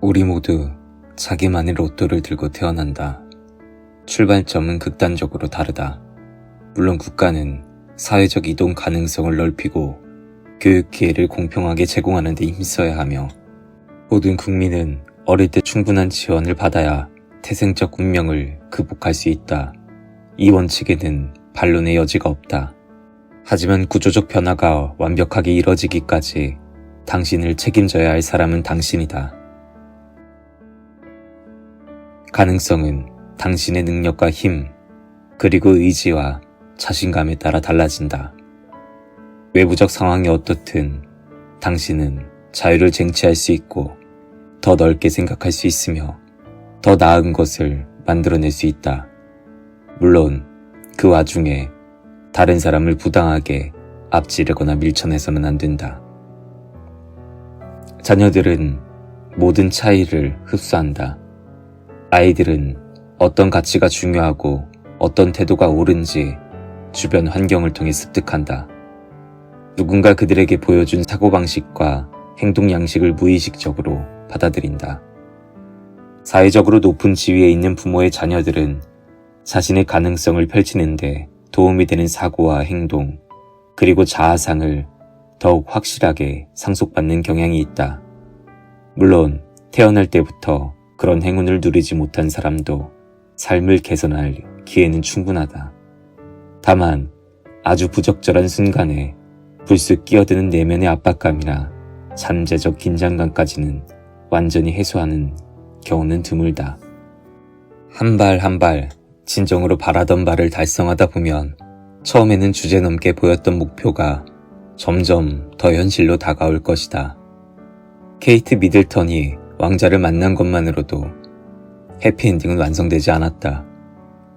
우리 모두 자기만의 로또를 들고 태어난다. 출발점은 극단적으로 다르다. 물론 국가는 사회적 이동 가능성을 넓히고 교육 기회를 공평하게 제공하는 데 힘써야 하며 모든 국민은 어릴 때 충분한 지원을 받아야 태생적 운명을 극복할 수 있다. 이 원칙에는 반론의 여지가 없다. 하지만 구조적 변화가 완벽하게 이뤄지기까지 당신을 책임져야 할 사람은 당신이다. 가능성은 당신의 능력과 힘, 그리고 의지와 자신감에 따라 달라진다. 외부적 상황이 어떻든 당신은 자유를 쟁취할 수 있고 더 넓게 생각할 수 있으며 더 나은 것을 만들어낼 수 있다. 물론 그 와중에 다른 사람을 부당하게 앞지르거나 밀쳐내서는 안 된다. 자녀들은 모든 차이를 흡수한다. 아이들은 어떤 가치가 중요하고 어떤 태도가 옳은지 주변 환경을 통해 습득한다. 누군가 그들에게 보여준 사고방식과 행동 양식을 무의식적으로 받아들인다. 사회적으로 높은 지위에 있는 부모의 자녀들은 자신의 가능성을 펼치는데 도움이 되는 사고와 행동, 그리고 자아상을 더욱 확실하게 상속받는 경향이 있다. 물론 태어날 때부터 그런 행운을 누리지 못한 사람도 삶을 개선할 기회는 충분하다. 다만 아주 부적절한 순간에 불쑥 끼어드는 내면의 압박감이나 잠재적 긴장감까지는 완전히 해소하는 경우는 드물다. 한 발 한 발 진정으로 바라던 바를 달성하다 보면 처음에는 주제넘게 보였던 목표가 점점 더 현실로 다가올 것이다. 케이트 미들턴이 왕자를 만난 것만으로도 해피엔딩은 완성되지 않았다.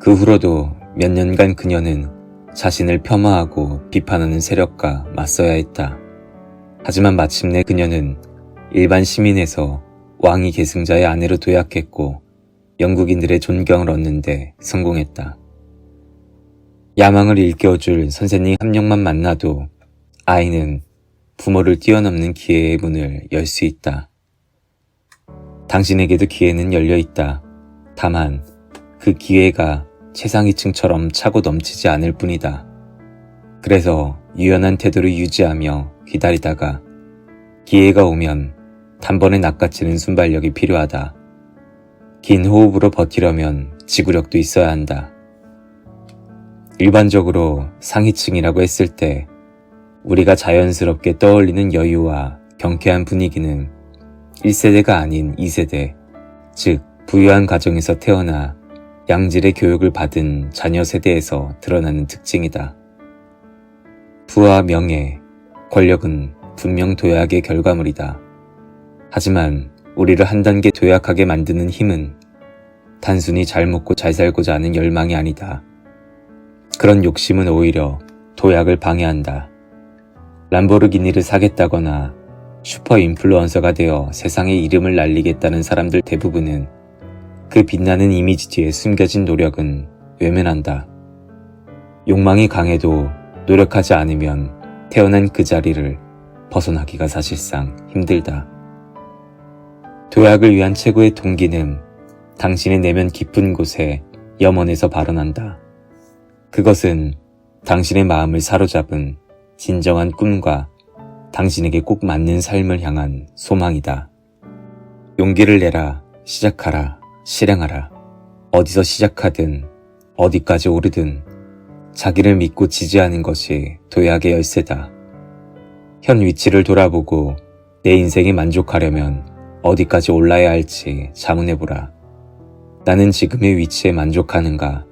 그 후로도 몇 년간 그녀는 자신을 폄하하고 비판하는 세력과 맞서야 했다. 하지만 마침내 그녀는 일반 시민에서 왕위 계승자의 아내로 도약했고 영국인들의 존경을 얻는데 성공했다. 야망을 일깨워줄 선생님 한 명만 만나도 아이는 부모를 뛰어넘는 기회의 문을 열 수 있다. 당신에게도 기회는 열려 있다. 다만 그 기회가 최상위층처럼 차고 넘치지 않을 뿐이다. 그래서 유연한 태도를 유지하며 기다리다가 기회가 오면 단번에 낚아채는 순발력이 필요하다. 긴 호흡으로 버티려면 지구력도 있어야 한다. 일반적으로 상위층이라고 했을 때 우리가 자연스럽게 떠올리는 여유와 경쾌한 분위기는 1세대가 아닌 2세대, 즉 부유한 가정에서 태어나 양질의 교육을 받은 자녀 세대에서 드러나는 특징이다. 부와 명예, 권력은 분명 도약의 결과물이다. 하지만 우리를 한 단계 도약하게 만드는 힘은 단순히 잘 먹고 잘 살고자 하는 열망이 아니다. 그런 욕심은 오히려 도약을 방해한다. 람보르기니를 사겠다거나 슈퍼 인플루언서가 되어 세상의 이름을 날리겠다는 사람들 대부분은 그 빛나는 이미지 뒤에 숨겨진 노력은 외면한다. 욕망이 강해도 노력하지 않으면 태어난 그 자리를 벗어나기가 사실상 힘들다. 도약을 위한 최고의 동기는 당신의 내면 깊은 곳에 염원에서 발언한다. 그것은 당신의 마음을 사로잡은 진정한 꿈과 당신에게 꼭 맞는 삶을 향한 소망이다. 용기를 내라, 시작하라, 실행하라. 어디서 시작하든, 어디까지 오르든, 자기를 믿고 지지하는 것이 도약의 열쇠다. 현 위치를 돌아보고 내 인생에 만족하려면 어디까지 올라야 할지 자문해보라. 나는 지금의 위치에 만족하는가?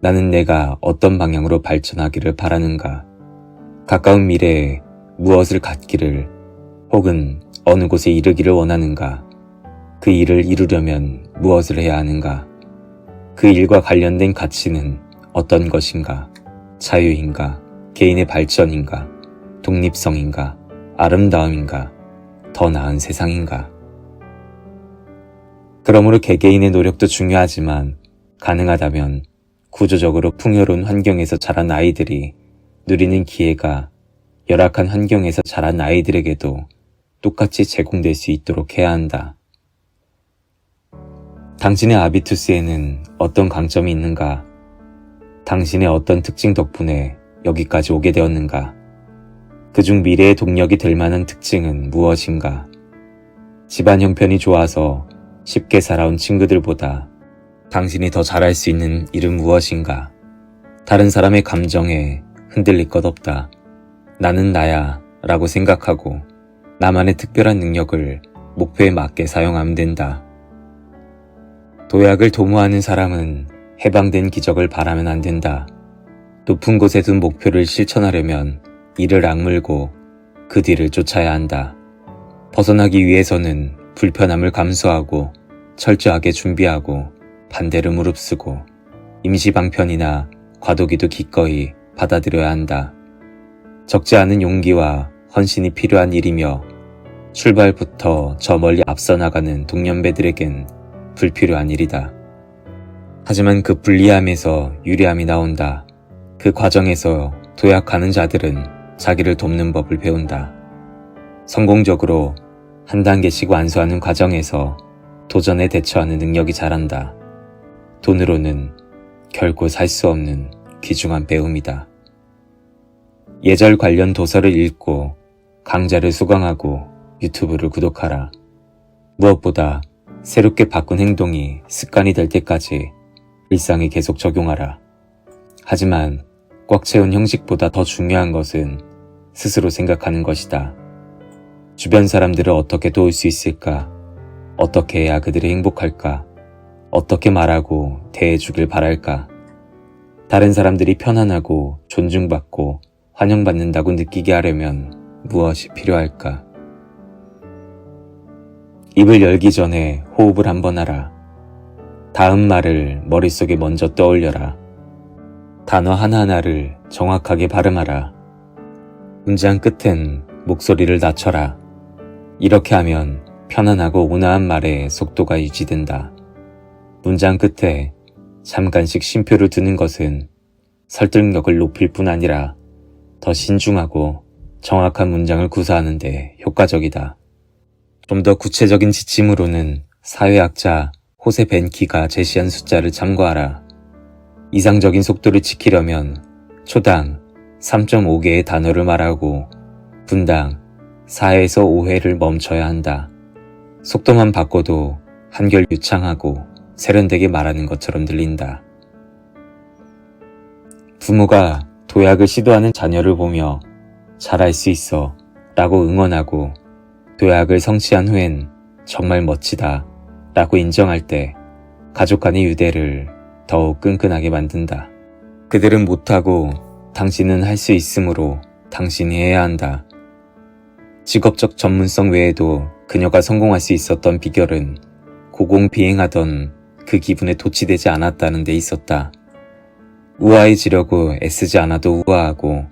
나는 내가 어떤 방향으로 발전하기를 바라는가? 가까운 미래에 무엇을 갖기를 혹은 어느 곳에 이르기를 원하는가? 그 일을 이루려면 무엇을 해야 하는가? 그 일과 관련된 가치는 어떤 것인가? 자유인가? 개인의 발전인가? 독립성인가? 아름다움인가? 더 나은 세상인가? 그러므로 개개인의 노력도 중요하지만 가능하다면 구조적으로 풍요로운 환경에서 자란 아이들이 누리는 기회가 열악한 환경에서 자란 아이들에게도 똑같이 제공될 수 있도록 해야 한다. 당신의 아비투스에는 어떤 강점이 있는가? 당신의 어떤 특징 덕분에 여기까지 오게 되었는가? 그중 미래의 동력이 될 만한 특징은 무엇인가? 집안 형편이 좋아서 쉽게 살아온 친구들보다 당신이 더 잘할 수 있는 일은 무엇인가? 다른 사람의 감정에 흔들릴 것 없다. 나는 나야 라고 생각하고 나만의 특별한 능력을 목표에 맞게 사용하면 된다. 도약을 도모하는 사람은 해방된 기적을 바라면 안 된다. 높은 곳에 둔 목표를 실천하려면 이를 악물고 그 뒤를 쫓아야 한다. 벗어나기 위해서는 불편함을 감수하고 철저하게 준비하고 반대를 무릅쓰고 임시방편이나 과도기도 기꺼이 받아들여야 한다. 적지 않은 용기와 헌신이 필요한 일이며 출발부터 저 멀리 앞서 나가는 동년배들에겐 불필요한 일이다. 하지만 그 불리함에서 유리함이 나온다. 그 과정에서 도약하는 자들은 자기를 돕는 법을 배운다. 성공적으로 한 단계씩 완수하는 과정에서 도전에 대처하는 능력이 자란다. 돈으로는 결코 살 수 없는 귀중한 배움이다. 예절 관련 도서를 읽고 강좌를 수강하고 유튜브를 구독하라. 무엇보다 새롭게 바꾼 행동이 습관이 될 때까지 일상에 계속 적용하라. 하지만 꽉 채운 형식보다 더 중요한 것은 스스로 생각하는 것이다. 주변 사람들을 어떻게 도울 수 있을까? 어떻게 해야 그들이 행복할까? 어떻게 말하고 대해주길 바랄까? 다른 사람들이 편안하고 존중받고 환영받는다고 느끼게 하려면 무엇이 필요할까? 입을 열기 전에 호흡을 한번 하라. 다음 말을 머릿속에 먼저 떠올려라. 단어 하나하나를 정확하게 발음하라. 문장 끝엔 목소리를 낮춰라. 이렇게 하면 편안하고 온화한 말의 속도가 유지된다. 문장 끝에 잠깐씩 쉼표를 두는 것은 설득력을 높일 뿐 아니라 더 신중하고 정확한 문장을 구사하는데 효과적이다. 좀 더 구체적인 지침으로는 사회학자 호세 벤키가 제시한 숫자를 참고하라. 이상적인 속도를 지키려면 초당 3.5개의 단어를 말하고 분당 4에서 5회를 멈춰야 한다. 속도만 바꿔도 한결 유창하고 세련되게 말하는 것처럼 들린다. 부모가 도약을 시도하는 자녀를 보며 잘할 수 있어 라고 응원하고 도약을 성취한 후엔 정말 멋지다 라고 인정할 때 가족 간의 유대를 더욱 끈끈하게 만든다. 그들은 못하고 당신은 할 수 있으므로 당신이 해야 한다. 직업적 전문성 외에도 그녀가 성공할 수 있었던 비결은 고공비행하던 그 기분에 도취되지 않았다는 데 있었다. 우아해지려고 애쓰지 않아도 우아하고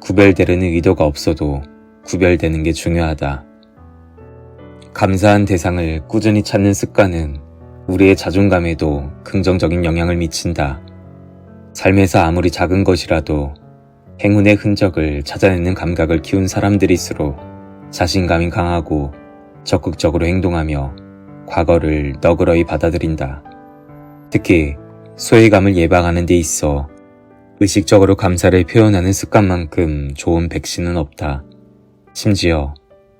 구별되려는 의도가 없어도 구별되는 게 중요하다. 감사한 대상을 꾸준히 찾는 습관은 우리의 자존감에도 긍정적인 영향을 미친다. 삶에서 아무리 작은 것이라도 행운의 흔적을 찾아내는 감각을 키운 사람들일수록 자신감이 강하고 적극적으로 행동하며 과거를 너그러이 받아들인다. 특히 소외감을 예방하는 데 있어 의식적으로 감사를 표현하는 습관만큼 좋은 백신은 없다. 심지어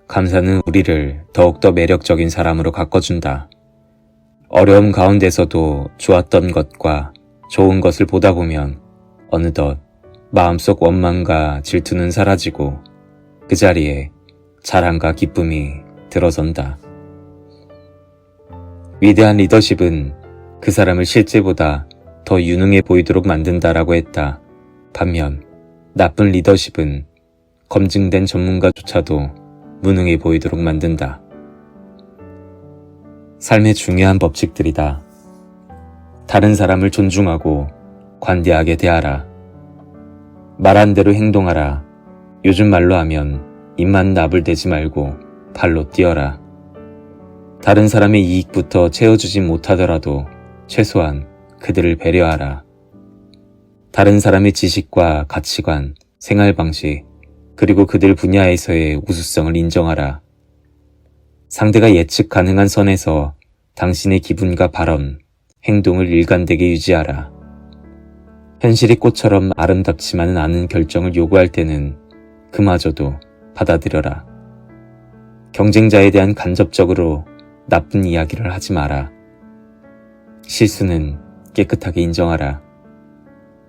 감사는 우리를 더욱더 매력적인 사람으로 가꿔준다. 어려움 가운데서도 좋았던 것과 좋은 것을 보다 보면 어느덧 마음속 원망과 질투는 사라지고 그 자리에 자랑과 기쁨이 들어선다. 위대한 리더십은 그 사람을 실제보다 더 유능해 보이도록 만든다라고 했다. 반면 나쁜 리더십은 검증된 전문가조차도 무능해 보이도록 만든다. 삶의 중요한 법칙들이다. 다른 사람을 존중하고 관대하게 대하라. 말한 대로 행동하라. 요즘 말로 하면 입만 나불대지 말고 발로 뛰어라. 다른 사람의 이익부터 채워주지 못하더라도 최소한 그들을 배려하라. 다른 사람의 지식과 가치관, 생활 방식, 그리고 그들 분야에서의 우수성을 인정하라. 상대가 예측 가능한 선에서 당신의 기분과 발언, 행동을 일관되게 유지하라. 현실이 꽃처럼 아름답지만은 않은 결정을 요구할 때는 그마저도 받아들여라. 경쟁자에 대한 간접적으로 나쁜 이야기를 하지 마라. 실수는 깨끗하게 인정하라.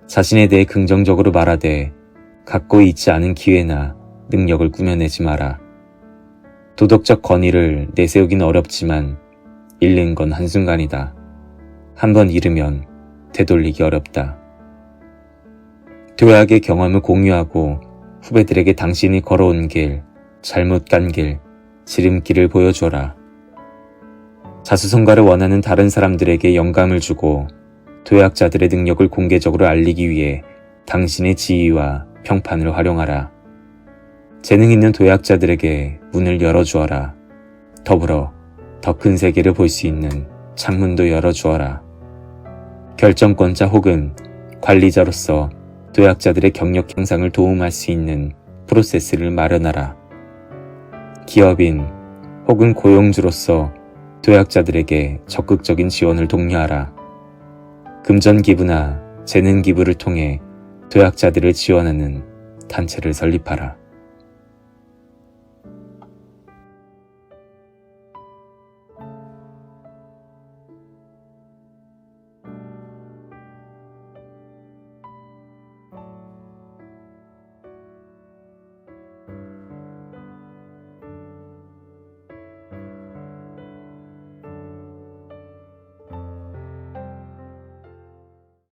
자신에 대해 긍정적으로 말하되 갖고 있지 않은 기회나 능력을 꾸며내지 마라. 도덕적 권위를 내세우긴 어렵지만 잃는 건 한순간이다. 한 번 잃으면 되돌리기 어렵다. 도약의 경험을 공유하고 후배들에게 당신이 걸어온 길, 잘못 간 길, 지름길을 보여줘라. 자수성가를 원하는 다른 사람들에게 영감을 주고 도약자들의 능력을 공개적으로 알리기 위해 당신의 지위와 평판을 활용하라. 재능 있는 도약자들에게 문을 열어주어라. 더불어 더 큰 세계를 볼 수 있는 창문도 열어주어라. 결정권자 혹은 관리자로서 도약자들의 경력 향상을 도움할 수 있는 프로세스를 마련하라. 기업인 혹은 고용주로서 도약자들에게 적극적인 지원을 독려하라. 금전 기부나 재능 기부를 통해 도약자들을 지원하는 단체를 설립하라.